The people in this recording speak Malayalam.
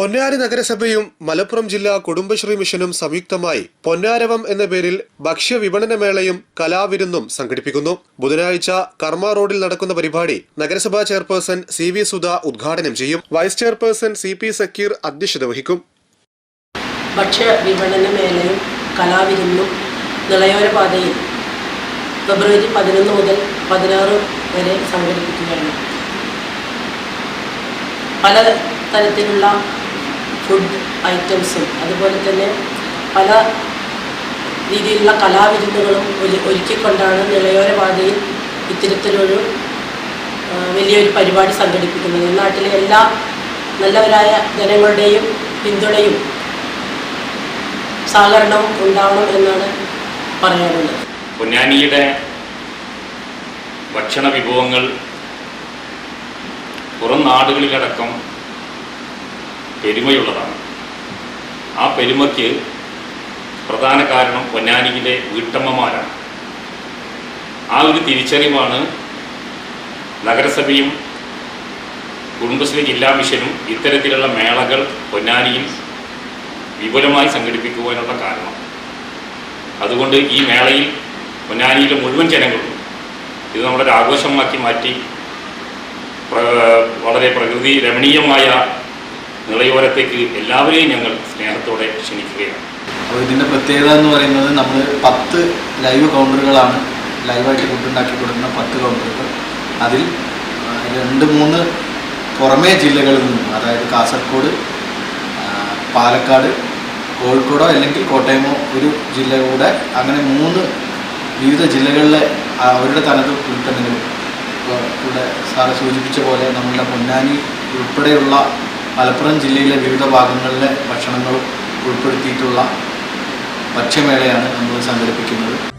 പൊന്നാരി നഗരസഭയും മലപ്പുറം ജില്ലാ കുടുംബശ്രീ മിഷനും സംയുക്തമായി പൊന്നാരവം എന്ന പേരിൽ ഭക്ഷ്യ വിപണനമേളയും കലാവിരുന്നും സംഘടിപ്പിക്കുന്നു. ബുധനാഴ്ച കർമ്മ റോഡിൽ നടക്കുന്ന പരിപാടി നഗരസഭാ ചെയർപേഴ്സൺ സി വി സുധ ഉദ്ഘാടനം ചെയ്യും. Vice chairperson C P Zakir അധ്യക്ഷത വഹിക്കും. ഭക്ഷ്യ വിപണന മേളയും കലാവിരുന്നും നിളയോര പാതയിൽ ഫെബ്രുവരി പതിനൊന്ന് മുതൽ പതിനാറ് വരെ സംഘടിപ്പിക്കുകയാണ്. പല തരത്തിലുള്ള ഫുഡ് ഐറ്റംസും അതുപോലെ തന്നെ പല രീതിയിലുള്ള കലാവിരുന്നുകളും ഒരു- ഒരുക്കിക്കൊണ്ടാണ് നിളയോര പാതയിൽ ഇത്തരത്തിലൊരു വലിയൊരു പരിപാടി സംഘടിപ്പിക്കുന്നത്. നാട്ടിലെ എല്ലാ നല്ലവരായ ജനങ്ങളുടെയും പിന്തുണയും സഹകരണവും ഉണ്ടാവണം എന്നാണ് പറയാനുള്ളത്. പൊന്നാനിയുടെ ഭക്ഷണ വിഭവങ്ങൾ പുറം നാടുകളിലടക്കം പെരുമയുള്ളതാണ്. ആ പെരുമയ്ക്ക് പ്രധാന കാരണം പൊന്നാനിയിലെ വീട്ടമ്മമാരാണ്. ആ ഒരു തിരിച്ചറിവാണ് നഗരസഭയും കുടുംബശ്രീ ജില്ലാ മിഷനും ഇത്തരത്തിലുള്ള മേളകൾ പൊന്നാനിയിൽ വിപുലമായി സംഘടിപ്പിക്കുവാനുള്ള കാരണം. അതുകൊണ്ട് ഈ മേളയിൽ പൊന്നാനിയിലെ മുഴുവൻ ജനങ്ങളും ഇത് നമ്മളൊരു ആഘോഷമാക്കി മാറ്റി വളരെ പ്രകൃതി രമണീയമായ നിളയോരത്തേക്ക് എല്ലാവരെയും ഞങ്ങൾ സ്നേഹത്തോടെ ക്ഷണിക്കുകയാണ്. അപ്പോൾ ഇതിന്റെ പ്രത്യേകത എന്ന് പറയുന്നത് നമ്മൾ പത്ത് ലൈവ് കൗണ്ടറുകളാണ് ലൈവായിട്ട് ഫുഡുണ്ടാക്കി കൊടുക്കുന്ന പത്ത് കൗണ്ടറുകൾ. അതിൽ രണ്ട് മൂന്ന് പുറമേ ജില്ലകളിൽ നിന്നും അതായത് കാസർഗോഡ് പാലക്കാട് കോഴിക്കോടോ അല്ലെങ്കിൽ കോട്ടയമോ ഒരു ജില്ല കൂടെ അങ്ങനെ മൂന്ന് വിവിധ ജില്ലകളിലെ അവരുടെ തനത് ഉൽപ്പന്നങ്ങൾ ഇവിടെ സാറ് സൂചിപ്പിച്ച പോലെ നമ്മളുടെ പൊന്നാനി ഉൾപ്പെടെയുള്ള മലപ്പുറം ജില്ലയിലെ വിവിധ ഭാഗങ്ങളിലെ ഭക്ഷണങ്ങൾ ഉൾപ്പെടുത്തിയിട്ടുള്ള ഭക്ഷ്യമേളയാണ് നമ്മൾ സംഘടിപ്പിക്കുന്നത്.